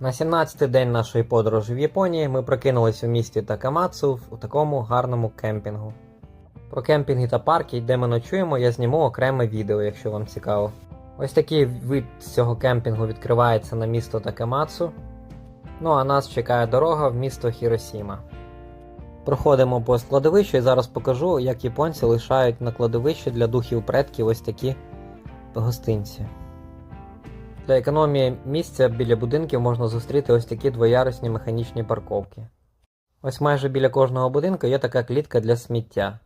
На 17-й день нашої подорожі в Японії ми прокинулись у місті Такамацу у такому гарному кемпінгу. Про кемпінги та парки, де ми ночуємо, я зніму окреме відео, якщо вам цікаво. Ось такий вид з цього кемпінгу відкривається на місто Такамацу. Ну а нас чекає дорога в місто Хіросіма. Проходимо по складовищу і зараз покажу, як японці лишають на кладовищі для духів предків ось такі гостинці. Для економії місця біля будинків можна зустріти ось такі двоярусні механічні парковки. Ось майже біля кожного будинку є така клітка для сміття.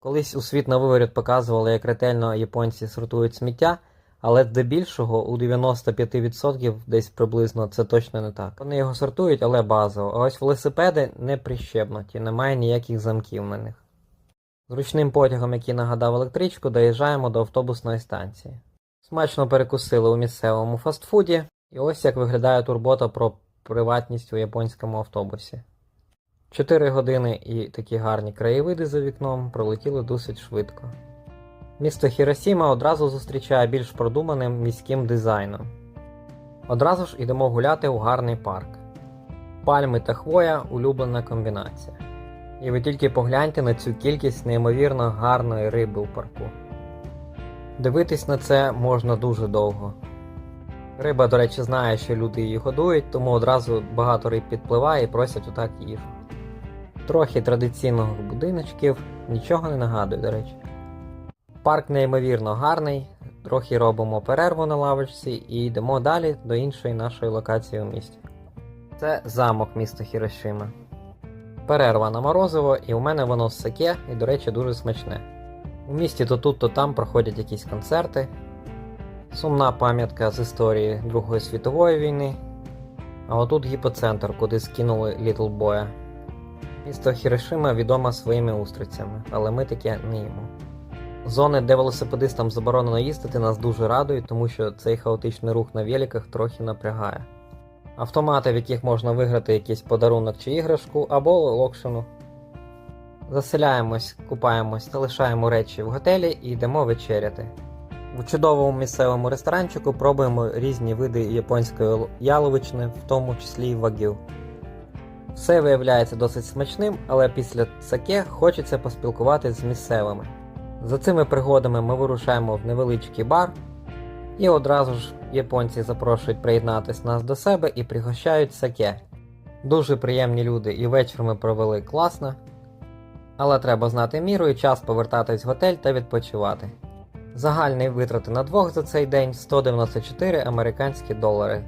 Колись у світ на виворіт показували, як ретельно японці сортують сміття, але здебільшого у 95% десь приблизно це точно не так. Вони його сортують, але базово. А ось велосипеди не прищепнуті, немає ніяких замків на них. Зручним потягом, який нагадав електричку, доїжджаємо до автобусної станції. Смачно перекусили у місцевому фастфуді, і ось як виглядає турбота про приватність у японському автобусі. Чотири години і такі гарні краєвиди за вікном пролетіли досить швидко. Місто Хіросіма одразу зустрічає більш продуманим міським дизайном. Одразу ж ідемо гуляти у гарний парк. Пальми та хвоя улюблена комбінація. І ви тільки погляньте на цю кількість неймовірно гарної риби у парку. Дивитись на це можна дуже довго. Риба, до речі, знає, що люди її годують, тому одразу багато риб підпливає і просять отак їжу. Трохи традиційного будиночків, нічого не нагадує, до речі. Парк неймовірно гарний, трохи робимо перерву на лавочці і йдемо далі до іншої нашої локації у місті. Це замок міста Хірошима. Перерва на морозиво, і у мене воно саке, і, до речі, дуже смачне. У місті то тут, то там проходять якісь концерти. Сумна пам'ятка з історії Другої світової війни. А отут гіпоцентр, куди скинули Літл Боя. Місто Хірошима відоме своїми устрицями, але ми таке не їмо. Зони, де велосипедистам заборонено їздити, нас дуже радують, тому що цей хаотичний рух на великах трохи напрягає. Автомати, в яких можна виграти якийсь подарунок чи іграшку, або локшину. Заселяємось, купаємось, залишаємо речі в готелі і йдемо вечеряти. В чудовому місцевому ресторанчику пробуємо різні види японської яловичини, в тому числі й вагю. Все виявляється досить смачним, але після саке хочеться поспілкуватися з місцевими. За цими пригодами ми вирушаємо в невеличкий бар, і одразу ж японці запрошують приєднатись нас до себе і пригощають саке. Дуже приємні люди, і вечір ми провели класно. Але треба знати міру і час повертатись в готель та відпочивати. Загальні витрати на двох за цей день 194 американські долари.